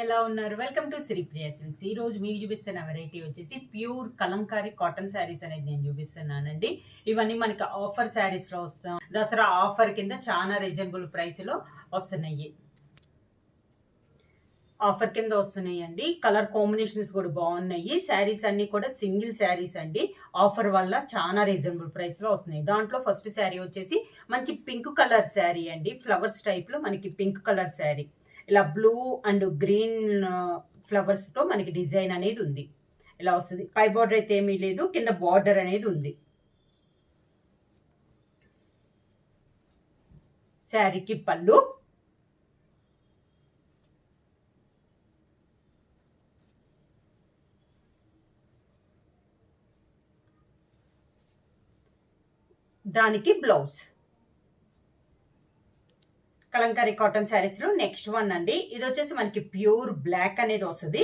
ఎలా ఉన్నారు? Welcome to Sripriya silks ఈ రోజు మీకు చూపిస్తున్న వెరైటీ వచ్చేసి ప్యూర్ కలంకారీ కాటన్ శారీస్ అనేది నేను చూపిస్తున్నానండి. ఇవన్నీ మనకి ఆఫర్ శారీస్లో వస్తాం. దసరా ఆఫర్ కింద చాలా రీజనబుల్ ప్రైస్లో వస్తున్నాయి. ఆఫర్ కింద వస్తున్నాయి అండి కలర్ కాంబినేషన్స్ కూడా బాగున్నాయి. శారీస్ అన్ని కూడా సింగిల్ శారీస్ అండి. ఆఫర్ వల్ల చాలా రీజనబుల్ ప్రైస్లో వస్తున్నాయి. దాంట్లో ఫస్ట్ శారీ వచ్చేసి మంచి పింక్ కలర్ శారీ అండి. ఫ్లవర్స్ టైప్లో మనకి పింక్ కలర్ శారీ ఇలా బ్లూ అండ్ గ్రీన్ ఫ్లవర్స్తో మనకి డిజైన్ అనేది ఉంది. ఇలా వస్తుంది. పై బార్డర్ అయితే ఏమీ లేదు. కింద బార్డర్ అనేది ఉంది. శారీకి పళ్ళు. దానికి బ్లౌజ్ కలంకారీ కాటన్ శారీస్లో నెక్స్ట్ వన్ అండి. ఇది వచ్చేసి మనకి ప్యూర్ బ్లాక్ అనేది వస్తుంది.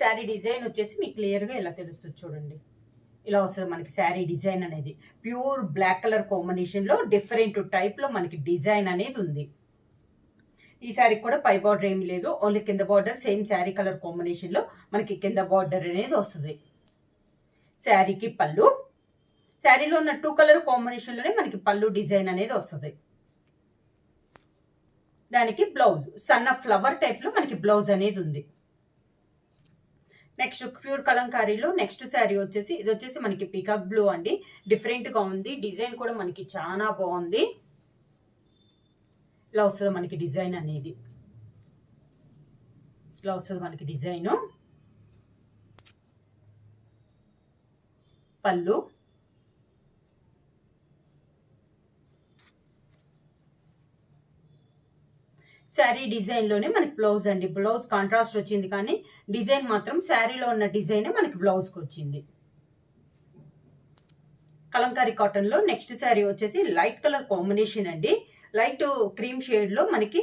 శారీ డిజైన్ వచ్చేసి మీకు క్లియర్గా ఇలా తెలుస్తుంది చూడండి. ఇలా వస్తుంది మనకి శారీ డిజైన్ అనేది. ప్యూర్ బ్లాక్ కలర్ కాంబినేషన్లో డిఫరెంట్ టైప్లో మనకి డిజైన్ అనేది ఉంది. ఈ శారీ కూడా పై బార్డర్ ఏమి లేదు. ఓన్లీ కింద బార్డర్ సేమ్ శారీ కలర్ కాంబినేషన్లో మనకి కింద బార్డర్ అనేది వస్తుంది. శారీకి పళ్ళు. శారీలో ఉన్న టూ కలర్ కాంబినేషన్లోనే మనకి పళ్ళు డిజైన్ అనేది వస్తుంది. దానికి బ్లౌజ్ సన్న ఫ్లవర్ టైప్లో మనకి బ్లౌజ్ అనేది ఉంది. నెక్స్ట్ ప్యూర్ కలంకారీలో నెక్స్ట్ శారీ వచ్చేసి ఇది వచ్చేసి మనకి పికాక్ బ్లూ అండి. డిఫరెంట్గా ఉంది. డిజైన్ కూడా మనకి చాలా బాగుంది. ఇలా వస్తుంది మనకి డిజైన్ అనేది. ఇలా వస్తుంది మనకి డిజైను పళ్ళు. శారీ డిజైన్లోనే మనకి బ్లౌజ్ అండి. బ్లౌజ్ కాంట్రాస్ట్ వచ్చింది కానీ డిజైన్ మాత్రం శారీలో ఉన్న డిజైనే మనకి బ్లౌజ్కి వచ్చింది. కలంకారీ కాటన్లో నెక్స్ట్ శారీ వచ్చేసి లైట్ కలర్ కాంబినేషన్ అండి. లైట్ క్రీమ్ షేడ్లో మనకి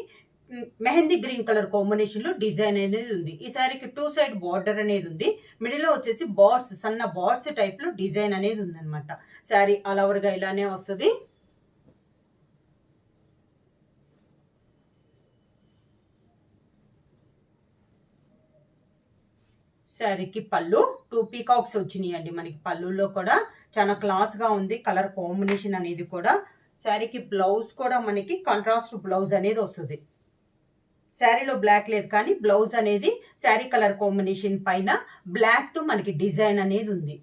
మెహందీ గ్రీన్ కలర్ కాంబినేషన్లో డిజైన్ అనేది ఉంది. ఈ శారీకి టూ సైడ్ బార్డర్ అనేది ఉంది. మిడిల్లో వచ్చేసి బార్స్ సన్న బార్స్ టైప్లో డిజైన్ అనేది ఉందన్నమాట. శారీ ఆల్ ఓవర్గా ఇలానే వస్తుంది. శారీకి పళ్ళు. టూ పీకాక్స్ వచ్చినాయి అండి మనకి పళ్ళుల్లో కూడా. చాలా క్లాస్గా ఉంది. కలర్ కాంబినేషన్ అనేది కూడా. శారీకి బ్లౌజ్ కూడా మనకి కాంట్రాస్ట్ బ్లౌజ్ అనేది వస్తుంది. శారీలో బ్లాక్ లేదు కానీ బ్లౌజ్ అనేది శారీ కలర్ కాంబినేషన్ పైన బ్లాక్ టు మనకి డిజైన్ అనేది ఉంది.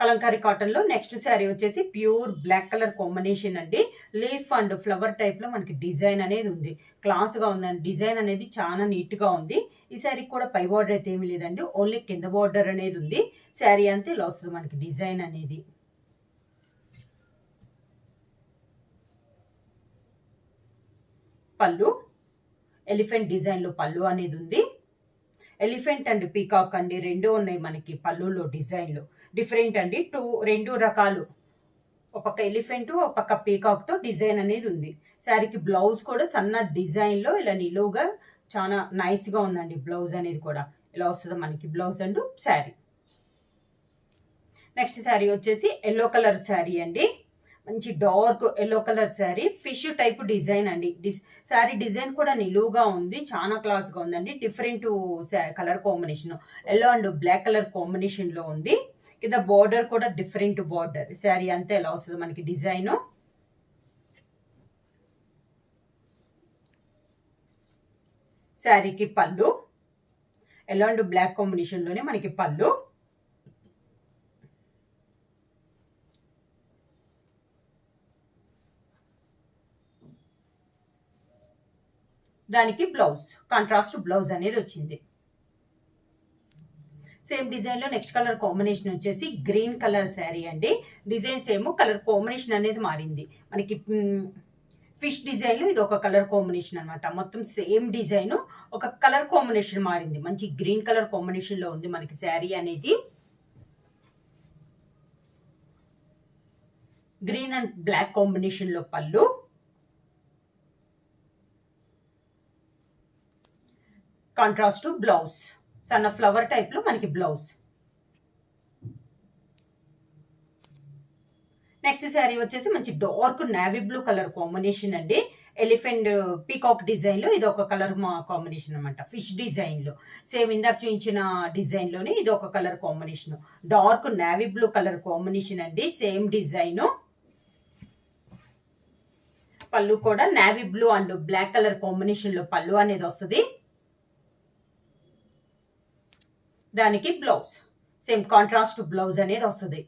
కలంకారీ కాటన్లో నెక్స్ట్ శారీ వచ్చేసి ప్యూర్ బ్లాక్ కలర్ కాంబినేషన్ అండి. లీఫ్ అండ్ ఫ్లవర్ టైప్లో మనకి డిజైన్ అనేది ఉంది. క్లాస్గా ఉందండి. డిజైన్ అనేది చాలా నీట్గా ఉంది. ఈ శారీ కూడా పై బార్డర్ అయితే ఏమీ లేదండి. ఓన్లీ కింద బార్డర్ అనేది ఉంది. శారీ అంతే ఇలా వస్తుంది మనకి డిజైన్ అనేది. పళ్ళు ఎలిఫెంట్ డిజైన్లో పళ్ళు అనేది ఉంది. ఎలిఫెంట్ అండ్ పీకాక్ అండి. రెండు ఉన్నాయి మనకి పళ్ళులో డిజైన్లు. డిఫరెంట్ అండి. టూ రెండు రకాలు. ఒక పక్క ఎలిఫెంట్ ఒక పక్క పీకాక్తో డిజైన్ అనేది ఉంది. శారీకి బ్లౌజ్ కూడా సన్న డిజైన్లో ఇలా నిలువుగా చాలా నైస్గా ఉందండి బ్లౌజ్ అనేది కూడా. ఇలా వస్తుంది మనకి blouse and sari. Next sari వచ్చేసి ఎల్లో కలర్ శారీ అండి. మంచి dark yellow colour sari. Fish type design అండి. డిస్ శారీ డిజైన్ కూడా నిలువుగా ఉంది. చాలా క్లాస్గా ఉందండి. Different colour combination. Yellow and black colour కాంబినేషన్లో ఉంది. కింద బార్డర్ కూడా డిఫరెంట్ బార్డర్. శారీ అంతా ఎలా వస్తుంది మనకి డిజైను. శారీకి పళ్ళు. ఎల్లో అండ్ బ్లాక్ కాంబినేషన్లోనే మనకి పళ్ళు. దానికి బ్లౌజ్ కాంట్రాస్ట్ బ్లౌజ్ అనేది వచ్చింది. సేమ్ డిజైన్లో నెక్స్ట్ కలర్ కాంబినేషన్ వచ్చేసి గ్రీన్ కలర్ శారీ అండి. డిజైన్ సేమ్ కలర్ కాంబినేషన్ అనేది మారింది. మనకి ఫిష్ డిజైన్లో ఇది ఒక కలర్ కాంబినేషన్ అనమాట మొత్తం సేమ్ డిజైన్ ఒక కలర్ కాంబినేషన్ మారింది. మంచి గ్రీన్ కలర్ కాంబినేషన్లో ఉంది మనకి శారీ అనేది. గ్రీన్ అండ్ బ్లాక్ కాంబినేషన్లో పళ్ళు. కాంట్రాస్ట్ టు బ్లౌజ్ సన్న ఫ్లవర్ టైప్లో మనకి బ్లౌజ్ నెక్స్ట్ శారీ వచ్చేసి మంచి dark navy blue colour combination అండి. ఎలిఫెంట్ పీకాక్ డిజైన్లో ఇది ఒక కలర్ కాంబినేషన్ అనమాట ఫిష్ డిజైన్లో. సేమ్ ఇందాక చూపించిన డిజైన్లోనే ఇది ఒక colour combination dark navy blue colour combination అండి. సేమ్ డిజైన్ పళ్ళు కూడా navy blue and black colour కాంబినేషన్లో పళ్ళు అనేది వస్తుంది. దానికి బ్లౌజ్ సేమ్ కాంట్రాస్ట్ బ్లౌజ్ అనేది వస్తుంది.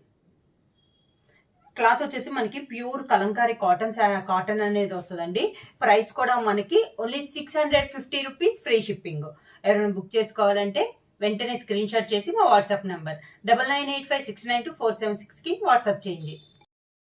క్లాత్ వచ్చేసి మనకి ప్యూర్ కలంకారీ కాటన్ కాటన్ అనేది వస్తుందండి. ప్రైస్ కూడా మనకి only six hundred fifty rupees free shipping ఎవరైనా బుక్ చేసుకోవాలంటే వెంటనే స్క్రీన్ షాట్ చేసి మా WhatsApp number double nine eight five six nine two four seven సిక్స్కి వాట్సాప్ చేయండి.